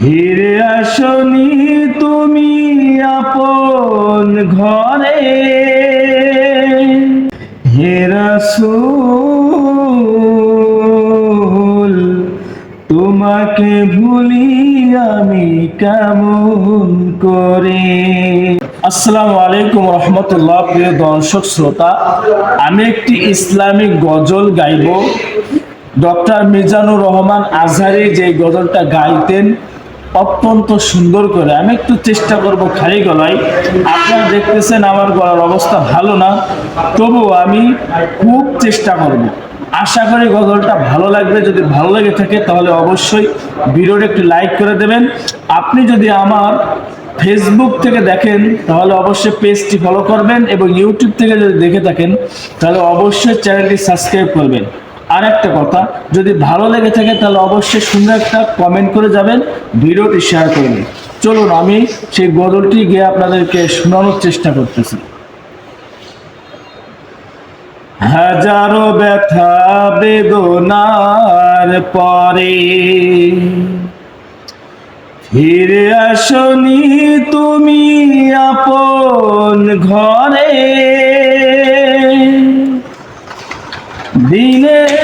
ফিরে আসনি তুমি আপন ঘরে। হে রাসূল, তোমাকে ভুলি আমি কেমন করে? আসসালামু আলাইকুম রহমতুল্লাহ, প্রিয় দর্শক শ্রোতা, আমি একটি ইসলামিক গজল গাইব। ডক্টর মিজানুর রহমান আজহারি যে গজলটা গাইতেন অত্যন্ত সুন্দর করে। আমি একটু চেষ্টা করব খালি গলায়। আপনারা দেখতেছেন আমার গলার অবস্থা ভালো না। তবুও আমি খুব চেষ্টা করব। আশা করি গজলটা ভালো লাগবে। যদি ভালো লেগে থাকে তাহলে অবশ্যই ভিডিওটা একটু লাইক করে দেবেন। আপনি যদি আমার ফেসবুক থেকে দেখেন, তাহলে অবশ্যই পেজটি ফলো করবেন এবং ইউটিউব থেকে যদি দেখে থাকেন, তাহলে অবশ্যই চ্যানেলটি সাবস্ক্রাইব করবেন। আর একটা কথা, যদি ভালো লেগে থাকে তাহলে অবশ্যই সুন্দর একটা কমেন্ট করে যাবেন, ভিডিওটি শেয়ার করবেন চলুন, আমি সেই গজলটি গিয়ে আপনাদেরকে শোনানোর চেষ্টা করতেছি। হাজারো ব্যথা বেদনার পরে ফিরে আসনি তুমি আপন ঘরে। দিনের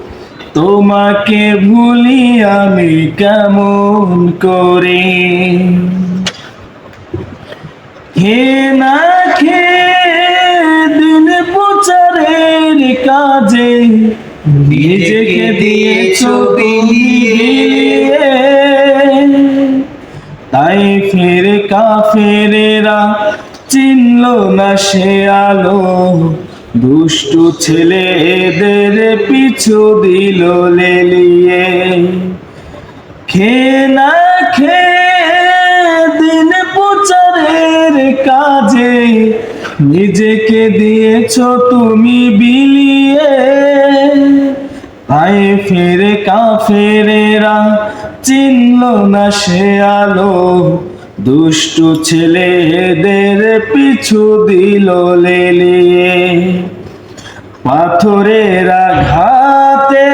তোমাকে ভুলি আমি কেমন করে? হে না খে দিন প্রচারের কাজে নিজেকে দিয়েছ বিলিয়ে। তাই ফের কাফেরেরা চিনল না সে আলো। দুষ্টু ছেলেদের পিছু দিল লেলিয়ে। খে না খে দিন প্রচারের কাজে, নিজেকে দিয়েছ তুমি বিলিয়ে। তাই ফেরে কাফেরেরা চিনল না সে আলো দুষ্টু ছেলেদের পিছু দিল লেলিয়ে। পাথরের আঘাতে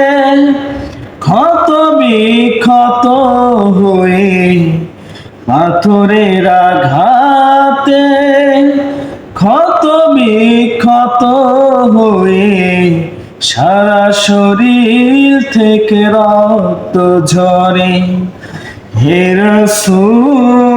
ক্ষত বিক্ষত হয়ে। পাথরের আঘাতে ক্ষত বিক্ষত হয়ে। সারা শরীর থেকে রক্ত ঝরে। হে রাসূল